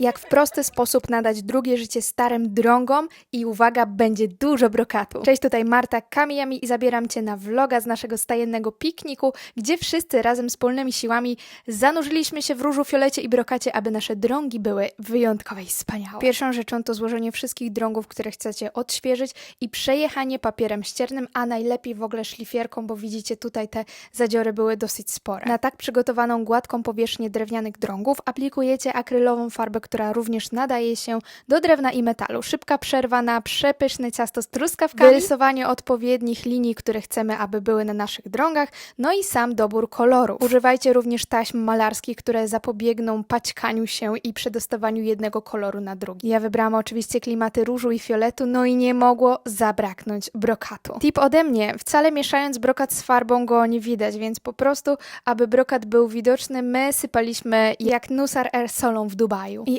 Jak w prosty sposób nadać drugie życie starym drągom i uwaga, będzie dużo brokatu. Cześć, tutaj Marta Kamijami i zabieram Cię na vloga z naszego stajennego pikniku, gdzie wszyscy razem wspólnymi siłami zanurzyliśmy się w różu, fiolecie i brokacie, aby nasze drągi były wyjątkowe i wspaniałe. Pierwszą rzeczą to złożenie wszystkich drągów, które chcecie odświeżyć i przejechanie papierem ściernym, a najlepiej w ogóle szlifierką, bo widzicie tutaj te zadziory były dosyć spore. Na tak przygotowaną gładką powierzchnię drewnianych drągów aplikujecie akrylową farbę, która również nadaje się do drewna i metalu. Szybka przerwa na przepyszne ciasto z truskawkami, wyrysowanie odpowiednich linii, które chcemy, aby były na naszych drągach, no i sam dobór kolorów. Używajcie również taśm malarskich, które zapobiegną paćkaniu się i przedostawaniu jednego koloru na drugi. Ja wybrałam oczywiście klimaty różu i fioletu, no i nie mogło zabraknąć brokatu. Tip ode mnie, wcale mieszając brokat z farbą go nie widać, więc po prostu, aby brokat był widoczny, my sypaliśmy jak Nusar Air solą w Dubaju. I